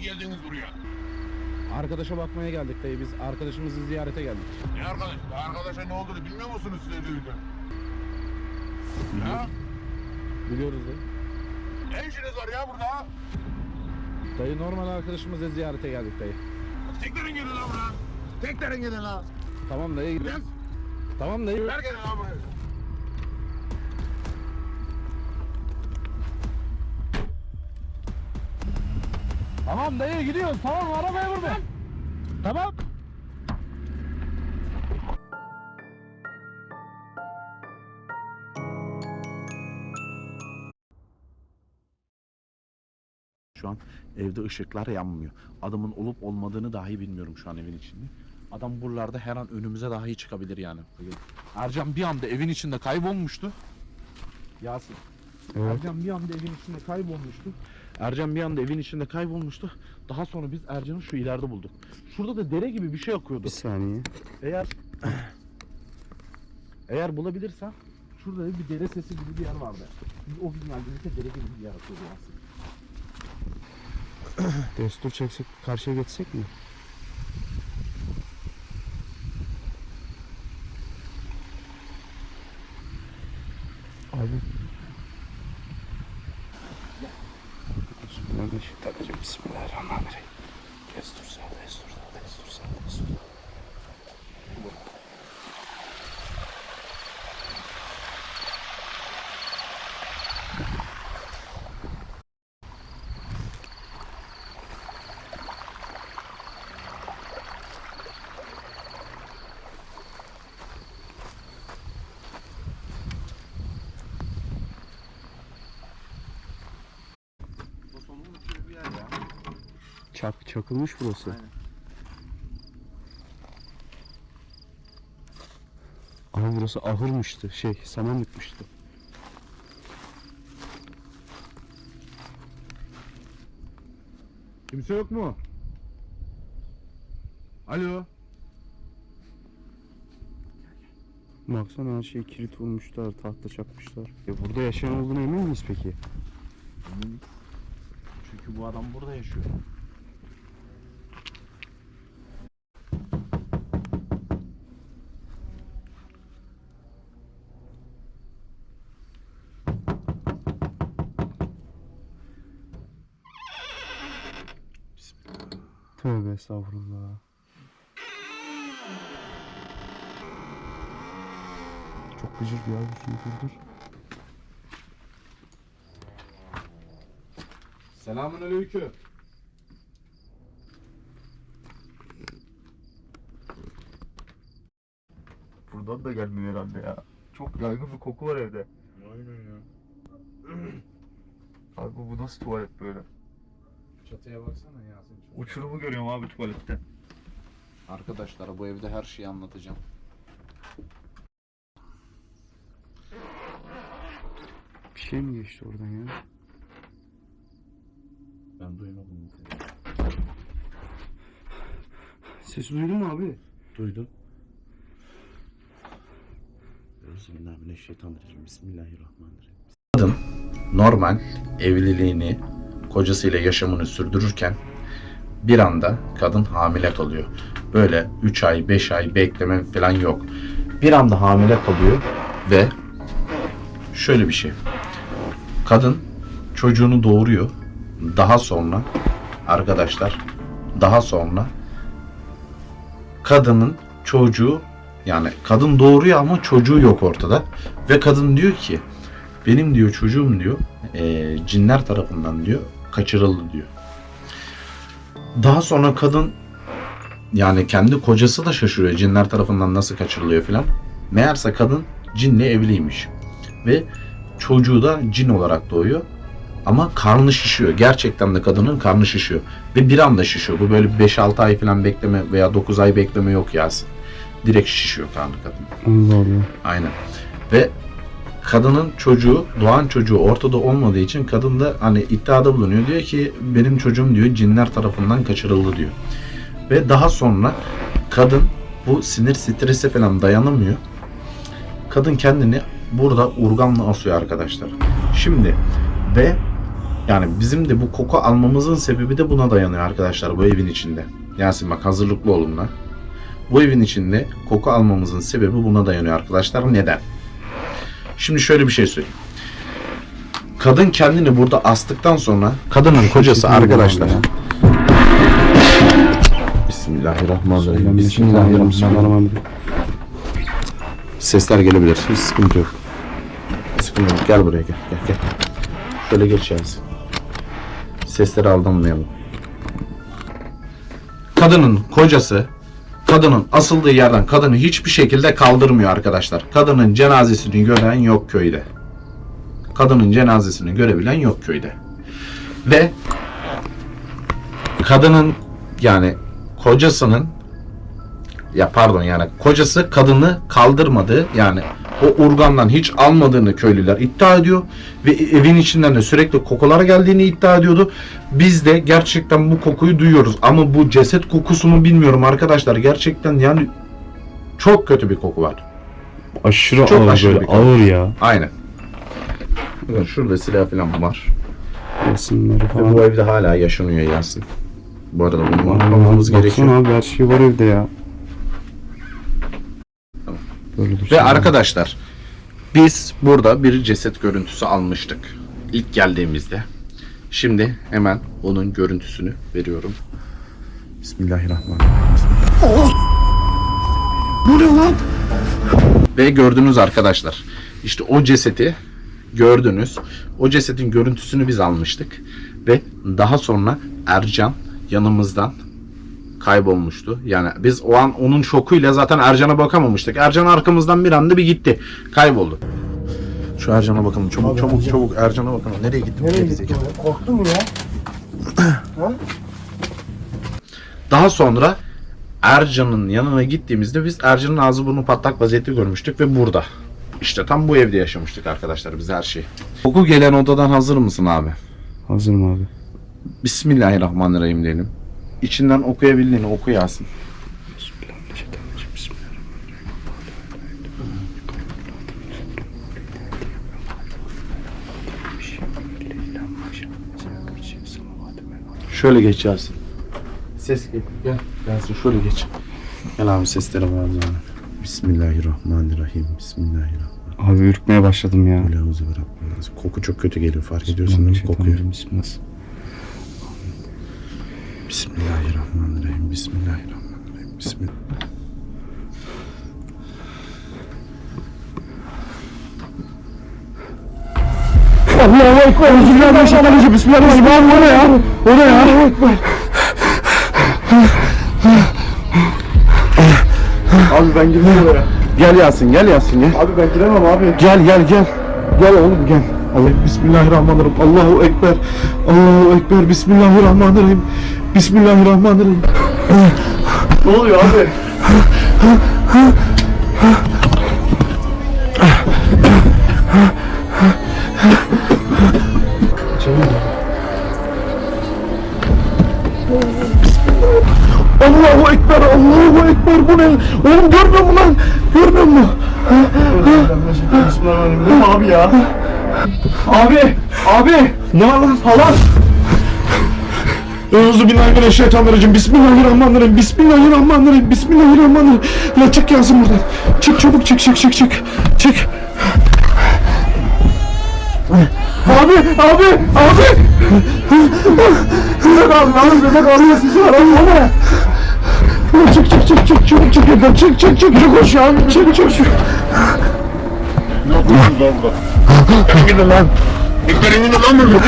Niye geldiniz buraya? Arkadaşa bakmaya geldik dayı biz. Arkadaşımızı ziyarete geldik. Ne arkadaş? Arkadaşa ne olduğunu bilmiyor musunuz siz düğünde? Ya? Biliyoruz dayı. Ne işiniz var ya burada? Dayı normal arkadaşımızı ziyarete geldik dayı. Teklerin gelin lan buraya. Teklerin gelin lan. Tamam dayı gidiyoruz. Tamam dayı. Ver gelin lan buraya. Tamam dayı gidiyoruz. Tamam arabaya vur be. Tamam. Şu an evde ışıklar yanmıyor. Adamın olup olmadığını dahi bilmiyorum şu an evin içinde. Adam buralarda her an önümüze dahi çıkabilir yani. Ercan bir anda evin içinde kaybolmuştu. Yasin. Ercan bir anda evin içinde kaybolmuştu. Ercan bir anda evin içinde kaybolmuştu. Daha sonra biz Ercan'ı şu ileride bulduk. Şurada da dere gibi bir şey akıyordu. Bir saniye. Eğer eğer bulabilirsen şurada bir dere sesi gibi bir yer vardı. Biz o gün geldiğimizde dere gibi bir yer akıyordu Yasin. Destur çeksek karşıya geçsek mi? Abi. Bismillahirrahmanirrahim. Bismillahirrahmanirrahim. Destur sağ, destur sağ, destur sağ, destur sağ. Bu solunun uçuyor bir yer ya. Çak, çakılmış burası. Aynen. Ama burası ahırmıştı. Şey, samanlıkmıştı. Kimse yok mu? Alo. Baksana her şeyi kilit vurmuşlar, tahta çakmışlar. E burada yaşayan olduğuna emin miyiz peki? Eminiz. Çünkü bu adam burada yaşıyor. Tövbe estağfurullah. Çok gıcır bir abi şunu durdur. Selamun aleyküm. Buradan da gelmiyor herhalde ya. Çok yaygın bir koku var evde. Aynen ya. Abi bu nasıl tuvalet böyle? Çatıya baksana Yasin. Uçurumu görüyorum abi tuvalette. Arkadaşlar bu evde her şeyi anlatacağım. Bir şey mi geçti oradan ya? Ben duymadım. Sesi duydun mu abi? Duydum. Bismillahirrahmanirrahim. Bismillahirrahmanirrahim. Kadın normal evliliğini kocasıyla yaşamını sürdürürken bir anda kadın hamile kalıyor. Böyle 3 ay 5 ay bekleme falan yok. Bir anda hamile kalıyor ve şöyle bir şey. Kadın çocuğunu doğuruyor. Daha sonra arkadaşlar daha sonra kadının çocuğu yani kadın doğuruyor ama çocuğu yok ortada. Ve kadın diyor ki benim diyor çocuğum diyor eee, cinler tarafından diyor kaçırıldı diyor. Daha sonra kadın yani kendi kocası da şaşırıyor cinler tarafından nasıl kaçırılıyor filan. Meğerse kadın cinle evliymiş. Ve çocuğu da cin olarak doğuyor. Ama karnı şişiyor. Gerçekten de kadının karnı şişiyor. Ve bir anda şişiyor. Bu böyle 5-6 ay falan bekleme veya 9 ay bekleme yok Yasin. Direkt şişiyor karnı kadın. Allah Allah. Aynen. Ve kadının çocuğu, doğan çocuğu ortada olmadığı için kadın da hani iddiada bulunuyor. Diyor ki benim çocuğum diyor cinler tarafından kaçırıldı diyor. Ve daha sonra kadın bu sinir strese falan dayanamıyor. Kadın kendini burada urganla asıyor arkadaşlar. Şimdi ve Yani bizim de bu koku almamızın sebebi de buna dayanıyor arkadaşlar bu evin içinde. Yasin bak hazırlıklı olun lan. Bu evin içinde koku almamızın sebebi buna dayanıyor arkadaşlar. Neden? Şimdi şöyle bir şey söyleyeyim. Kadın kendini burada astıktan sonra kadının kocası arkadaşlar. Bismillahirrahmanirrahim. Bismillahirrahmanirrahim. Sesler gelebilir. Hiç sıkıntı yok. Sıkıntı yok. Gel buraya gel. Gel gel. Şöyle geç Yasin. Sesleri aldanmayalım. Kadının kocası kadının asıldığı yerden kadını hiçbir şekilde kaldırmıyor arkadaşlar. Kadının cenazesini gören yok köyde. Kadının cenazesini görebilen yok köyde. Ve kadının yani kocasının ya pardon yani kocası kadını kaldırmadı yani o urgandan hiç almadığını köylüler iddia ediyor ve evin içinden de sürekli kokular geldiğini iddia ediyordu. Biz de gerçekten bu kokuyu duyuyoruz ama bu ceset kokusu mu bilmiyorum arkadaşlar gerçekten yani çok kötü bir koku var. Aşırı Çok ağır aşırı böyle koku. ağır ya. Aynen. Bakın şurada silah falan var. Resimleri Ve falan. bu evde hala yaşanıyor Yasin. Bu arada bunu Aa, unutmamamız baksana gerekiyor. abi her şey var evde ya. Böyle dursun. Ve arkadaşlar biz burada bir ceset görüntüsü almıştık. İlk geldiğimizde. Şimdi hemen onun görüntüsünü veriyorum. Bismillahirrahmanirrahim. Bu ne lan? Ve gördünüz arkadaşlar. İşte o cesedi gördünüz. O cesedin görüntüsünü biz almıştık. Ve daha sonra Ercan yanımızdan kaybolmuştu. Yani biz o an onun şokuyla zaten Ercan'a bakamamıştık. Ercan arkamızdan bir anda bir gitti. Kayboldu. Şu Ercan'a bakalım. Çabuk çabuk çabuk Ercan'a bakalım. Nereye gitti? Nereye gitti? Korktun mu ya? Daha sonra Ercan'ın yanına gittiğimizde biz Ercan'ın ağzı burnu patlak vaziyette görmüştük ve burada. İşte tam bu evde yaşamıştık arkadaşlar biz her şeyi. Koku gelen odadan hazır mısın abi? Hazırım abi. Bismillahirrahmanirrahim diyelim. İçinden okuyabildiğini oku Yasin. Şöyle geç Yasin. Ses gel. Gel. Yasin şöyle geç. Gel abi seslere var zaten. Bismillahirrahmanirrahim. Bismillahirrahmanirrahim. Abi ürkmeye başladım ya. Rabbim. Koku çok kötü geliyor fark ediyorsun değil mi kokuyu? Bismillah. Bismillahirrahmanirrahim. Bismillahirrahmanirrahim. Bismillah. Allahu Ekber. Bismillahirrahmanirrahim. Bismillahirrahmanirrahim. O ne ya? O ne ya? Abi ben girmem oraya. Gel Yasin, gel Yasin gel. Abi ben giremem abi. Gel gel gel. Gel oğlum gel. Allah Bismillahirrahmanirrahim. Allahu ekber. Allahu ekber. Bismillahirrahmanirrahim. Bismillahirrahmanirrahim. Ne oluyor abi? Allahu ekber. Allahu ekber. Bu ne? Oğlum görmüyor musun lan? Görmüyor musun? Bismillahirrahmanirrahim. Değil mi abi ya? Abi! Abi! Ne var lan falan? Euzu billahi mineşşeytanirracim. Bismillahirrahmanirrahim. Bismillahirrahmanirrahim. Bismillahirrahmanirrahim. La çık Yasin buradan. Çık çabuk çık çık çık çık. Çık. Abi, abi, abi. Bebek abi, abi bebek ağrıyor sizi arayın bana. Çık çık çık çık çık çık evden çık çık çık çık koş ya çık çık çık. Ne yapıyorsunuz lan burada? Gidin lan. İlklerin gidin lan burada.